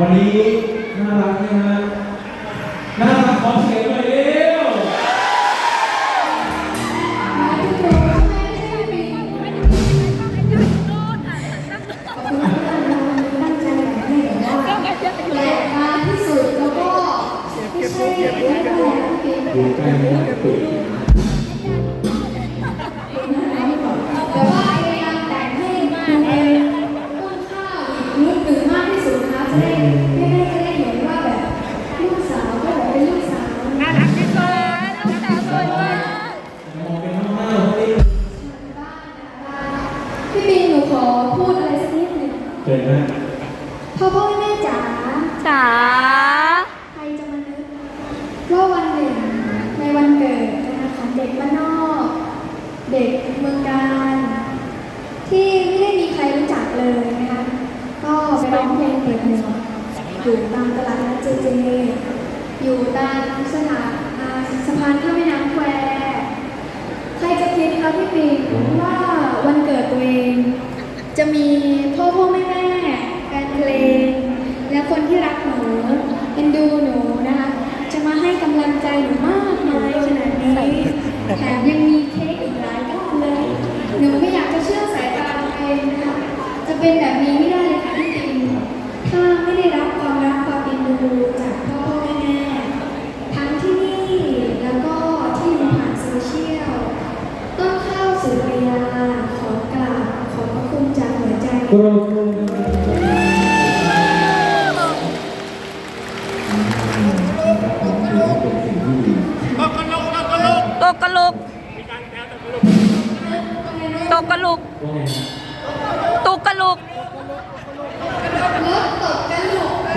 วันนี้น่ารักไหมฮะ จ๋าใครจะมานึกว่าวันหนึ่งในวันเกิดนะคะของเด็กบ้านนอก เด็กเมืองการ ที่ไม่ได้มีใครรู้จักเลยนะคะ ก็ไปร้องเพลงเปิดหมวกอยู่ตามตลาดนัดเจเจ อยู่ตามสถานาสะพานข้ามแม่น้ำแควใครจะคิดคะพี่ปีว่าวันเกิดตัวเอง จะมีพ่อพ่อแม่แม่แฟนเพลง คนที่รักหนูเอ็นดูหนูนะคะ จะมาให้กำลังใจหนู ตกระลุก ตุกกระลุก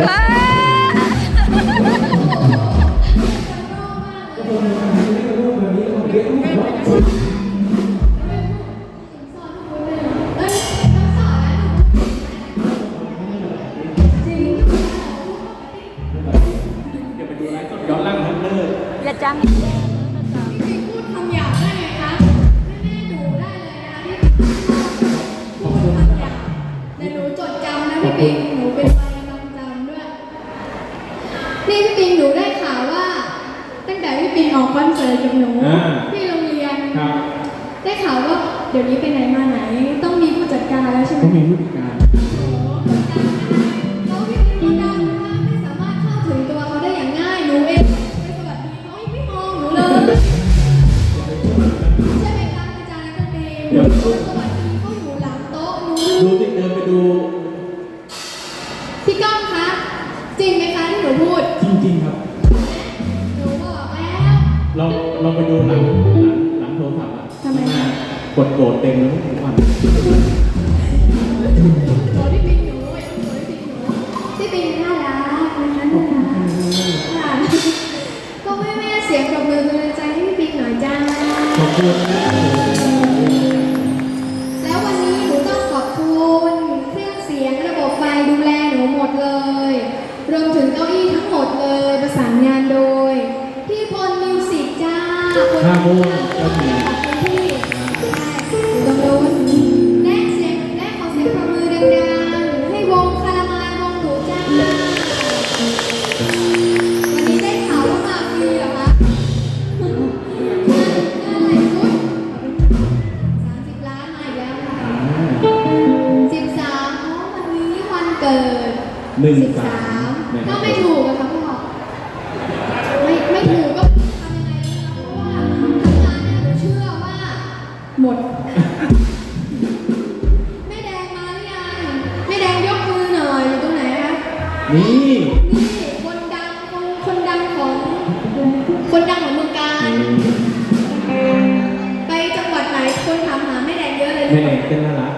รถต พี่ปิงหนูเป็นวัยจำจำด้วย นี่พี่ปิงหนูได้ข่าวว่า ตั้งแต่พี่ปิงออกคอนเสิร์ตกับหนูที่โรงเรียน ครับได้ข่าวว่าเดี๋ยวนี้ไปไหนมาไหน ต้องมีผู้จัดการแล้วใช่ไหมต้องมีผู้จัดการ ไปดูหลังหลังหลังโทรศัพท์อะทำไมข้างหน้ากดโกรธเต็มเลยทุกวันที่ปิงหนูไอ้โอ้พี่ปิงหนูพี่ปิงน่ารักนะคะน่ารักค่ะก็แม่แม่ๆเสียงปรบมือเป็นกำลังใจให้พี่ปิงหน่อยจ้า ขอบคุณ รบมือดังๆให้วงคารามายวงหนูจ้าวัน นี่ นี่คนดังคนคนดังของ คนดังของเมืองการไปจังหวัดไหนคนถามหาแม่แดงเยอะเลยแม่แดงเต้นน่ารัก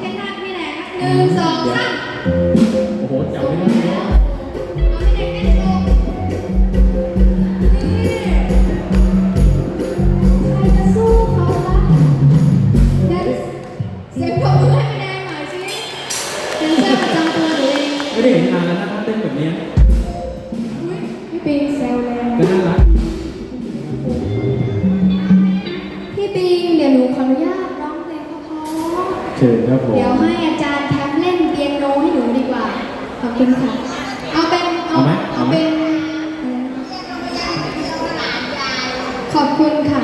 แค่หน้าแม่แดงนะหนึ่งสองสาม ไม่ได้เห็นนานแล้วนะเขาเต้นแบบเนี้ยอุ๊ยพี่ปิงแซวแรงก็น่ารักพี่ปิงเดี๋ยวหนูขออนุญาตร้องเพลงเพราะๆเชิญครับผมเดี๋ยวให้อาจารย์แท็บเล่นเปียโนให้หนูดีกว่าขอบอบคุณค่ะเอาเป็นเอาไหมเอาเอาไหมเป็นขอบคุณค่ะ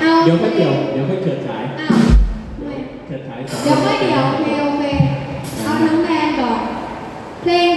เอาเดี๋ยวค่อยเดี๋ยวเดี๋ยวค่อยเฉิดฉายอ้าวไม่เฉิดฉายสองเดี๋ยวค่อยเดี๋ยวโอเคโอเคเอาทั้งแบรนด์ก่อน เ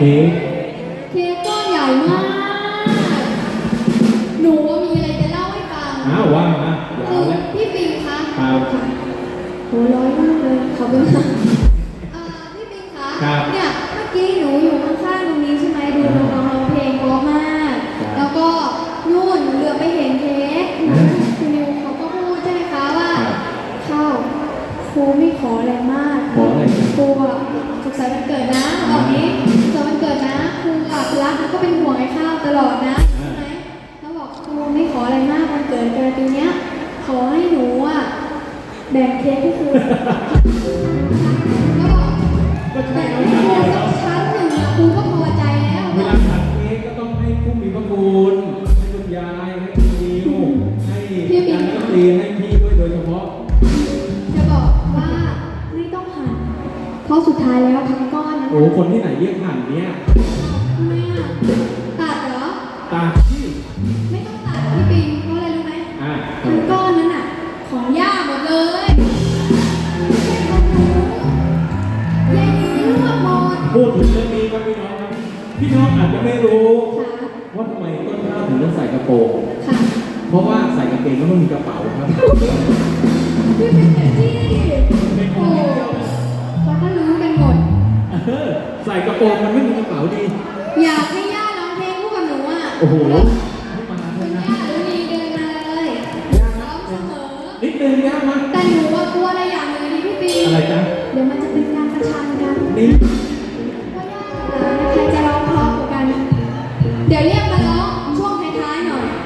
ค้กเค้กก้อนใหญ่มาก หนูว่ามีอะไรจะเล่าให้ฟังอ้าวว่ามาอย่าคืเอาอแล้วพี่ปิงคะครับะโหร้อยมากเลย ขอบคุณค่ะเอ่อพี่ปิงคะครับเนี่ยเมื่อกี้หนูอยู่ข้างๆตรงนี้ใช่ไหมดูน้องๆร้องเพลงเพราะมาก ครับแล้วก็นู่นเหลือไปเห็นเค้กหนูคุณนิวเขาก็พูดใช่ไหมคะว่าครับเข้าครูไม่ขออะไรมากขออะไรจ๊ะครูอะสุขสันต์วันเกิดนะบอกนี้ ครูอะรักแล้วก็เป็นห่วงไอ้ข้าวตลอดนะใช่ไหมแล้วบอกครูไม่ขออะไรมากวันเกิดแกปีเนี้ย ขอให้หนูอะแบ่งเค้กให้ครูก็บอกก็ใช่แบ่งเอาให้อย่างครูเดียวสักชั้นหนึ่งอะครูก็พอใจแล้วเวลาตัดเค้กก็ต้องให้ผู้มีพระคุณให้คุณยายให้คุณนิวให้อาจารย์นักเรียนให้พี่ด้วยโดยเฉพาะ จะบอกว่าไม่ต้องหั่นเพราะสุดท้ายแล้วทั้งก้อนนั้นโอ้คนที่ไหนเรียกหั่นเนี่ย พูดถึงเรื่องนี้ครับพี่น้องครับพี่น้องอาจจะไม่รู้ค่ะว่าทำไมต้นข้าวถึงต้องใส่กระโปรงค่ะเพราะว่าใส่กางเกงแล้วมันมีกระเป๋าครับพี่เป็นเด็กที่เป็นคโอ้นที่เที่ยวเขาก็รู้กันหมดเออใส่กระโปรงมันไม่มีกระเป๋าดี อยากให้ย่าร้องเพลงคู่กับหนูอะโอ้โห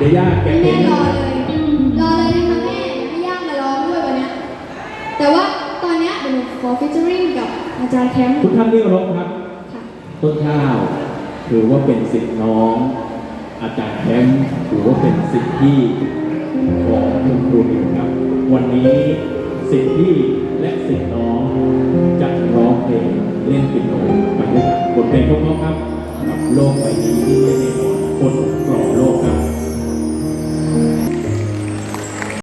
ดี๋ยวยากแกให้เป็แม่นรอเลยรอเลยนะคะแม่ให้ย่ามาร้องด้วยวันเนี้ยแต่ว่าตอนเนี้ยเดี๋ยวหนูขอฟิชเจอริงกับอาจารย์แคมป์ทุกท่านที่เคารพครับ ค่ะ ต้นข้าวถือว่าเป็นสิทธิ์น้อง อาจารย์แคมป์ถือว่าเป็นสิทธิ์พี่ของคุณครูนิวครับ วันนี้สิทธิ์พี่และสิทธิ์น้องจะร้องเพลงเล่นเปียโนไปด้วยกันบทเพลงเพราะๆครับกับโลกใบนี้ที่ไม่